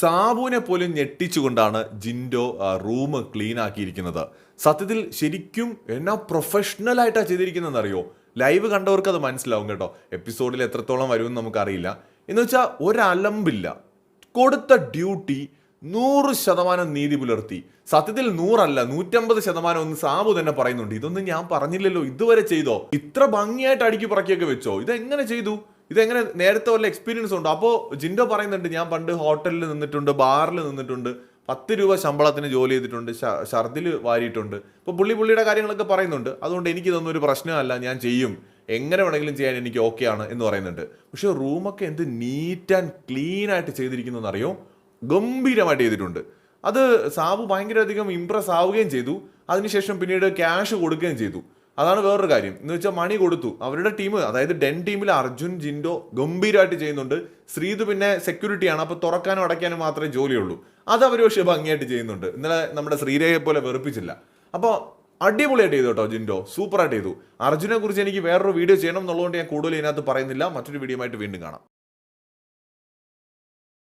സാബുവിനെ പോലും ഞെട്ടിച്ചുകൊണ്ടാണ് Jindo room clean ആക്കിയിരിക്കുന്നത്. സത്യത്തിൽ ശരിക്കും എന്നാ പ്രൊഫഷണൽ ആയിട്ടാണ് ചെയ്തിരിക്കുന്നതെന്ന് അറിയോ ലൈവ് കണ്ടവർക്ക് അത് മനസ്സിലാവും കേട്ടോ. എപ്പിസോഡിൽ എത്രത്തോളം വരുമെന്ന് നമുക്കറിയില്ല. എന്ന് വെച്ചാൽ ഒരലമ്പില്ല. കൊടുത്ത ഡ്യൂട്ടി നൂറ് ശതമാനം നീതി പുലർത്തി. സത്യത്തിൽ നൂറല്ല നൂറ്റമ്പത് ശതമാനം ഒന്ന് സാബു തന്നെ പറയുന്നുണ്ട്. ഇതൊന്നും ഞാൻ പറഞ്ഞില്ലല്ലോ. ഇതുവരെ ചെയ്തോ? ഇത്ര ഭംഗിയായിട്ട് അടുക്കി പറക്കിയൊക്കെ വെച്ചോ? ഇതെങ്ങനെ ചെയ്തു? ഇതെങ്ങനെ നേരത്തെ വല്ല എക്സ്പീരിയൻസ് ഉണ്ടോ? അപ്പോൾ ജിൻഡോ പറയുന്നുണ്ട് ഞാൻ പണ്ട് ഹോട്ടലിൽ നിന്നിട്ടുണ്ട് ബാറിൽ നിന്നിട്ടുണ്ട് പത്ത് രൂപ ശമ്പളത്തിന് ജോലി ചെയ്തിട്ടുണ്ട് ഛർദിൽ വാരിയിട്ടുണ്ട്. ഇപ്പോൾ പുള്ളി പുള്ളിയുടെ കാര്യങ്ങളൊക്കെ പറയുന്നുണ്ട്. അതുകൊണ്ട് എനിക്കിതൊന്നും ഒരു പ്രശ്നമല്ല ഞാൻ ചെയ്യും. എങ്ങനെ വേണമെങ്കിലും ചെയ്യാൻ എനിക്ക് ഓക്കെ ആണ് എന്ന് പറയുന്നുണ്ട്. പക്ഷേ റൂമൊക്കെ എന്ത് നീറ്റ് ആൻഡ് ക്ലീൻ ആയിട്ട് ചെയ്തിരിക്കുന്നു അറിയോ ഗംഭീരമായിട്ട് ചെയ്തിട്ടുണ്ട്. അത് സാബു ഭയങ്കരധികം ഇമ്പ്രസ് ആവുകയും ചെയ്തു. അതിനുശേഷം പിന്നീട് ക്യാഷ് കൊടുക്കുകയും ചെയ്തു. അതാണ് വേറൊരു കാര്യം. എന്ന് വെച്ചാൽ മണി കൊടുത്തു. അവരുടെ ടീം അതായത് ഡെൻ ടീമിൽ അർജുൻ ജിൻഡോ ഗംഭീരമായിട്ട് ചെയ്യുന്നുണ്ട്. ശ്രീതു പിന്നെ സെക്യൂരിറ്റിയാണ് അപ്പോൾ തുറക്കാനും അടയ്ക്കാനും മാത്രമേ ജോലിയുള്ളൂ. അത് അവർ പക്ഷേ ഭംഗിയായിട്ട് ചെയ്യുന്നുണ്ട്. ഇന്നലെ നമ്മുടെ ശ്രീരേഖയെ പോലെ വെറുപ്പിച്ചില്ല. അപ്പോൾ അടിപൊളിയായിട്ട് ചെയ്തു കേട്ടോ ജിൻഡോ. സൂപ്പറായിട്ട് ചെയ്തു. അർജുനെ കുറിച്ച് എനിക്ക് വേറൊരു വീഡിയോ ചെയ്യണം എന്നുള്ളതുകൊണ്ട് ഞാൻ കൂടുതൽ ഇതിനകത്ത് പറയുന്നില്ല. മറ്റൊരു വീഡിയോ ആയിട്ട് വീണ്ടും കാണാം.